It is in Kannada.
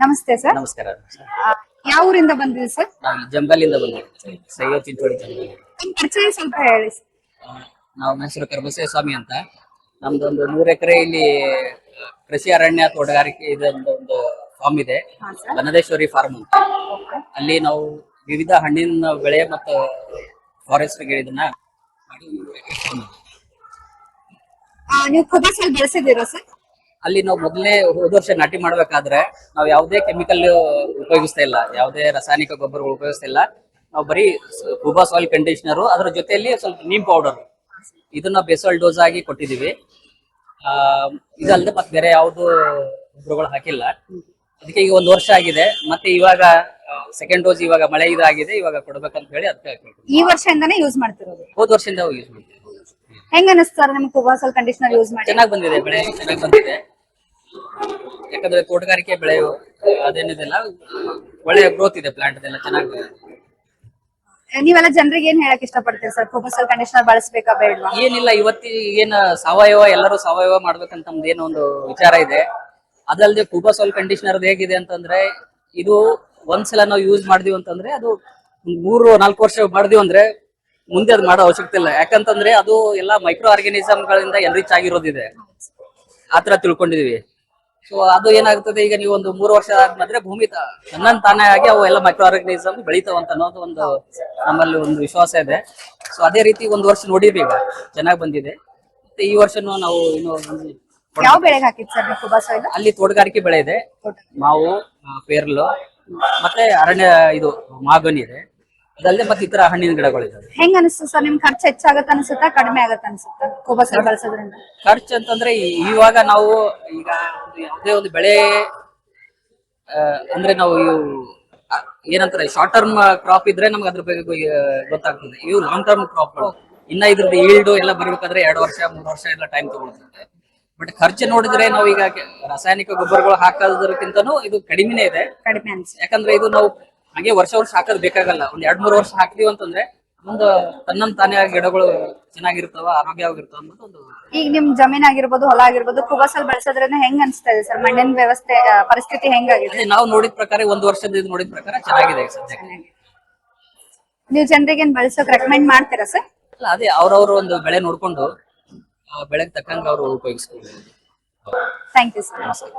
ನಮಸ್ತೆ ಸರ್. ನಮಸ್ಕಾರ ಆ, ಯಾವ ಊರಿಂದ ಬಂದಿದೆ ಸರ್? ನಾವು ಜಂಗಲಿಂದ ಬಂದಿದ್ದೀವಿ ಸೈಯದ್ ಚಿಂಚೋಳಿ ಜಂಗಲ್. ನಿಮ್ ಪರಿಚಯ ಸ್ವಲ್ಪ ಹೇಳಿ sir. ಆ, ನಾವು ಮೈಸೂರು ಹೆಸರು ಕರ್ಬಸೇ ಸ್ವಾಮಿ ಅಂತ. ನಮ್ದು ಒಂದು ಮೂರು ಎಕರೆ ಇಲ್ಲಿ ಆ, ಕೃಷಿ ಅರಣ್ಯ ತೋಟಗಾರಿಕೆ ಇದೊಂದು ಒಂದು ಫಾರ್ಮ್ ಇದೆ. ಹಾ ಸರ್. ಬನದೇಶ್ವರಿ ಫಾರ್ಮ್ ಅಂತ. ಅಲ್ಲಿ ನಾವು ವಿವಿಧ ಹಣ್ಣಿನ ಬೆಳೆ ಮತ್ತು ಫಾರೆಸ್ಟ್ ಇದನ್ನ ಮಾಡಿ. ಆ, ನೀವು ಕುಬಸಲ್ಲಿ ಬೆಳೆಸಿದ್ದೀರಾ ಸರ್? ಅಲ್ಲಿ ನಾವು ಮೊದಲೇ ಹೋದ ವರ್ಷ ನಾಟಿ ಮಾಡ್ಬೇಕಾದ್ರೆ ನಾವು ಯಾವುದೇ ಕೆಮಿಕಲ್ ಉಪಯೋಗಿಸ್ತಾ ಇಲ್ಲ ಯಾವುದೇ ರಾಸಾಯನಿಕ ಗೊಬ್ಬರಗಳು ಉಪಯೋಗಿಸ್ತಾ ಇಲ್ಲ. ನಾವು ಬರೀ ಕುಬಾ ಸಾಯಿಲ್ ಕಂಡೀಷನರು ಅದ್ರ ಜೊತೆಯಲ್ಲಿ ಸ್ವಲ್ಪ ನೀಮ್ ಪೌಡರ್ ಇದನ್ನ ಬೇಸಲ್ ಡೋಸ್ ಆಗಿ ಕೊಟ್ಟಿದೀವಿ ಆ, ಇದಲ್ಲದೆ ಮತ್ತೆ ಬೇರೆ ಯಾವುದು ಗೊಬ್ಬರಗಳು ಹಾಕಿಲ್ಲ. ಅದಕ್ಕೆ ಈಗ ಒಂದು ವರ್ಷ ಆಗಿದೆ. ಮತ್ತೆ ಇವಾಗ ಸೆಕೆಂಡ್ ಡೋಸ್ ಇವಾಗ ಮಳೆ ಇದಾಗಿದೆ ಇವಾಗ ಕೊಡ್ಬೇಕಂತ ಹೇಳಿ ಅದಕ್ಕೆ ಈ ವರ್ಷದಿಂದಾನೇ ಯೂಸ್ ಮಾಡ್ತಿರೋದು? ಹೋದ ವರ್ಷದಿಂದ ಯೂಸ್ ಮಾಡ್ತೀವಿ ಹೆಂಗ ಅನಿಸ್ತಾರೆ ನಿಮ್ಗೆ ಕುಬಾಸಲ್ ಕಂಡೀಷನರ್ ಯೂಸ್ ಮಾಡಿ? ಚೆನ್ನಾಗಿ ಬಂದಿದೆ ಬೆಳೆ ಚೆನ್ನಾಗಿ ಬಂದಿದೆ. ಯಾಕಂದ್ರೆ ತೋಟಗಾರಿಕೆ ಬೆಳೆಯು ಅದೇನಿದೆಲ್ಲ ಒಳ್ಳೆಯ ಗ್ರೋತ್ ಇದೆ ಪ್ಲಾಂಟ್ ಎಲ್ಲ ಚೆನ್ನಾಗಿ. ನೀವೆಲ್ಲ ಜನರಿಗೆ ಏನ್ ಹೇಳಕ್ ಇಷ್ಟಪಡ್ತೀರಿ ಸರ್? ಕುಬಾಸಲ್ ಕಂಡೀಷನರ್ ಬಳಸಬೇಕಾ ಬೇಡವಾ? ಏನಿಲ್ಲ ಇವತ್ತಿ ಏನ್ ಸಾವಯವ ಎಲ್ಲರೂ ಸಾವಯವ ಮಾಡ್ಬೇಕಂತ ನಮ್ದು ಏನೋ ಒಂದು ವಿಚಾರ ಇದೆ. ಅದಲ್ಲದೆ ಕುಬಾಸಾಲ್ ಕಂಡೀಷನರ್ ಹೇಗಿದೆ ಅಂತಂದ್ರೆ ಇದು ಒಂದ್ಸಲ ನಾವು ಯೂಸ್ ಮಾಡಿದೀವಿ ಅಂತಂದ್ರೆ ಅದು ಮೂರು ನಾಲ್ಕು ವರ್ಷ ಮಾಡಿದೀವಿ ಅಂದ್ರೆ ಮುಂದೆ ಅದು ಮಾಡೋ ಅವಶ್ಯಕತೆ ಇಲ್ಲ. ಯಾಕಂತಂದ್ರೆ ಅದು ಎಲ್ಲ ಮೈಕ್ರೋ ಆರ್ಗಾನಿಸಮ್ ಗಳಿಂದ ಎನ್ರಿಚ್ ಆಗಿರೋದಿದೆ. ಆತರ ತಿಳ್ಕೊಂಡಿದೀವಿ. ಸೊ ಅದು ಏನಾಗ್ತದೆ ಈಗ ನೀವು ಒಂದು ಮೂರು ವರ್ಷ ಆದ್ಮೇಲೆ ಭೂಮಿ ತನ್ನನ್ ತಾನೇ ಆಗಿ ಅವು ಎಲ್ಲ ಮೈಕ್ರೋ ಆರ್ಗನೈಸಮ್ ಬೆಳೀತಾವ ಅಂತ ಅನ್ನೋದು ಒಂದು ನಮ್ಮಲ್ಲಿ ಒಂದು ವಿಶ್ವಾಸ ಇದೆ. ಸೊ ಅದೇ ರೀತಿ ಒಂದು ವರ್ಷ ನೋಡಿದ್ವಿ ಈಗ ಚೆನ್ನಾಗಿ ಬಂದಿದೆ. ಮತ್ತೆ ಈ ವರ್ಷನೂ ನಾವು ಇನ್ನು ಯಾವ ಬೆಳೆಗೆ ಹಾಕಿದ್ ಸರ್ ನೀವು ಕುಬಾಸಲ್ ಅಲ್ಲಿ ತೋಟಗಾರಿಕೆ ಬೆಳೆ ಇದೆ. ಮಾವು ಪೇರ್ಲು ಮತ್ತೆ ಅರಣ್ಯ ಇದು ಮಾಗನ್ ಇದೆ. ಅದಲ್ಲದೆ ಮತ್ತೆ ಇತರ ಹಣ್ಣಿನ ಗಿಡಗಳಿದಾವೆ ಹೆಂಗ್ ಅನಿಸ್ತು ಸರ್? ನಿಮ್ ಖರ್ಚು ಹೆಚ್ಚಾಗತ್ತ ಅನ್ಸುತ್ತಾ ಕಡಿಮೆ ಆಗತ್ತ ಅನ್ಸುತ್ತಾ? ಕುಬಾಸಲ್ ಬಳಸೋದ್ರಿಂದ? ಖರ್ಚು ಅಂತಂದ್ರೆ ಈ- ಇವಾಗ ನಾವು ಈಗ ಒಂದು ಯಾವುದೇ ಒಂದು ಬೆಳೆ ಆ, ಅಂದ್ರೆ ನಾವು ಇವು ಆ, ಏನಂತಾರೆ ಶಾರ್ಟ್ ಟರ್ಮ್ ಕ್ರಾಪ್ ಇದ್ರೆ ನಮ್ಗೆ ಅದ್ರ ಬಗ್ಗೆ ಗೊ- ಗೊತ್ತಾಗ್ತದೆ. ಇವು ಲಾಂಗ್ ಟರ್ಮ್ ಕ್ರಾಪ್ ಇನ್ನ ಇದ್ರದ್ದು ಈಲ್ಡ್ ಎಲ್ಲ ಬರ್ಬೇಕಾದ್ರೆ ಎರಡು ವರ್ಷ ಮೂರು ವರ್ಷ ಎಲ್ಲ ಟೈಮ್ ತಗೊಳ್ತದೆ. ಬಟ್ ಖರ್ಚು ನೋಡಿದ್ರೆ ನಾವು ಈಗ ಕೆ- ರಾಸಾಯನಿಕ ಗೊಬ್ಬರಗಳು ಹಾಕೋದ್ರಕ್ಕಿಂತನೂ ಇದು ಕಡಿಮೆನೇ ಇದೆ. ಕಡಿಮೆ ಅನ್ಸುತ್ತೆ. ಯಾಕಂದ್ರೆ ಇದು ನಾವು ಹಾಗೆ ವರ್ಷ ವರ್ಷ ಹಾಕೋದ್ ಬೇಕಾಗಲ್ಲ. ಒಂದ್ ಎರಡ್ ಮೂರು ವರ್ಷ ಹಾಕ್ತೀವಿ ಅಂತಂದ್ರೆ ಮುಂದ ತನ್ನಂತ ತಾನೇ ಗಿಡಗಳು ಚೆನ್ನಾಗಿರ್ತಾವ ಆರೋಗ್ಯವಾಗಿರ್ತಾವ ಅನ್ನೋದು ಒಂದು ಈಗ ನಿಮ್ ಜಮೀನ್ ಆಗಿರ್ಬೋದು ಹೊಲ ಆಗಿರ್ಬೋದು ಕುಬಸಲ್ ಬೆಳೆಸೋದ್ರಿಂದ ಹೆಂಗ್ ಅನ್ಸ್ತಾ ಇದೆ ಸರ್? ಮಣ್ಣಿನ ವ್ಯವಸ್ಥೆ ಆ, ಪರಿಸ್ಥಿತಿ ಹೆಂಗಾಗಿದೆ? ಅದೇ ನಾವು ನೋಡಿದ ಪ್ರಕಾರ ಒಂದ್ ವರ್ಷದ ಇದು ನೋಡಿದ ಪ್ರಕಾರ ಚೆನ್ನಾಗಿದೆ ಈಗ ಸದ್ಯಕ್ಕೆ. ನೀವು ಜನರಿಗೆ ಏನ್ ಬಳಸೋಕ್ ರೆಕಮೆಂಡ್ ಮಾಡ್ತೀರಾ ಸರ್? ಅಲ್ಲ ಅದೇ ಅವ್ರವ್ರ ಒಂದು ಬೆಳೆ ನೋಡ್ಕೊಂಡು ಆ ಬೆಳೆಗೆ ತಕ್ಕಂಗ ಅವರು ಉಪಯೋಗಿಸ್ಕೊಂಡು ಥ್ಯಾಂಕ್ ಯು ಸರ್ ನಮಸ್ಕಾರ.